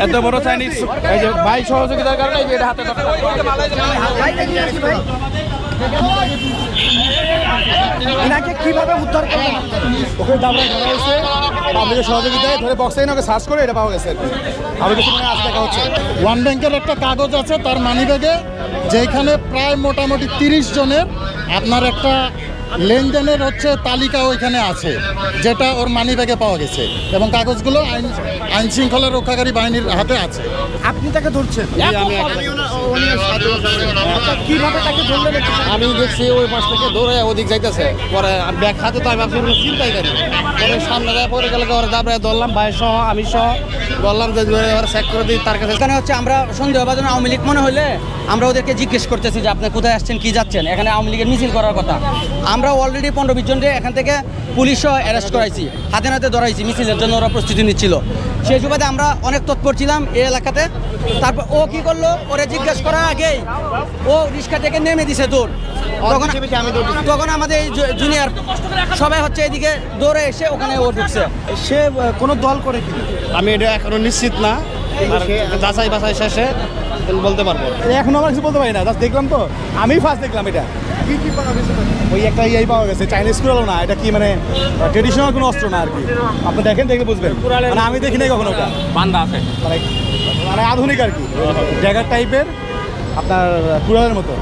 এত বড় চাইনিজ ভাই সহযোগিতার কারণে এটা হাতে এনাকে কীভাবে উদ্ধার করা ওকে দাবড়ায় ধরা হয়েছে পাবলিকের সহযোগিতায় ধরে বক্সে ওকে সার্চ করে এটা পাওয়া গেছে। আরও কিছু মানে আজ দেখা হচ্ছে। ওয়ান ব্যাংকের একটা কাগজ আছে, তার মানি ব্যাগে যেখানে প্রায় মোটামুটি তিরিশ জনের আপনার একটা লেনদেনের হচ্ছে তালিকা ওইখানে আছে যেটা ওর মানিব্যাগে পাওয়া গেছে এবং কাগজগুলো আইন আইন শৃঙ্খলা রক্ষাকারী বাহিনীর হাতে আছে। আপনি তাকে ধরছেন? আচ্ছা, কীভাবে তাকে ধরলেন আমি দেখছি ওই পাশ থেকে দৌড়ে ওদিক যাইতেছে। পরে ব্যাগ হাতে তো আমি ভাবছি কোনো চিন্তাই করি পরে সামনে যায় পরে গেলে ওরা দাবড়ায় ধরলাম ভাই সহ আমি সহ। বললাম যে ওরা চেক করে দিই তার কাছে এখানে হচ্ছে আমরা সন্দেহভাজন আওয়ামী লীগ মনে হলে আমরা ওদেরকে জিজ্ঞেস করতেছি যে আপনি কোথায় আসছেন কি যাচ্ছেন? এখানে আওয়ামী লীগের মিছিল করার কথা। আমরা অলরেডি পনেরো বিশ জনকে এখান থেকে পুলিশও অ্যারেস্ট করাইছি হাতে নাতে ধরাইছি মিছিলের জন্য ওরা প্রস্তুতি নিচ্ছিল। সেই সুবাদে আমরা অনেক তৎপর ছিলাম এই এলাকাতে। তারপর ও কি করল? ওরে জিজ্ঞেস করার আগেই ও রিক্সা থেকে নেমে দিছে দৌড়। তখন তখন আমাদের এই জুনিয়র সবাই হচ্ছে এদিকে দৌড়ে এসে ওখানে ও ঢুকছে। সে কোনো দল করে আমি এটা এখনও নিশ্চিত না যাচাই বাছাই শেষে বলতে পারব? এখন আমার কিছু বলতে পারি না জাস্ট দেখলাম তো। আমি ফার্স্ট দেখলাম এটা। কি কি পাওয়া গেছে ওই একটা ইয়াই পাওয়া গেছে চাইনিজ কুড়ালো না এটা কি মানে ট্রেডিশনাল কোনো অস্ত্র না আর কি। আপনি দেখেন দেখলে বুঝবেন। মানে আমি দেখি নাই কখনো ওটা। বান্দা আছে। মানে মানে আধুনিক আর কি। ড্যাগার টাইপের আপনার কুড়ালের মতো।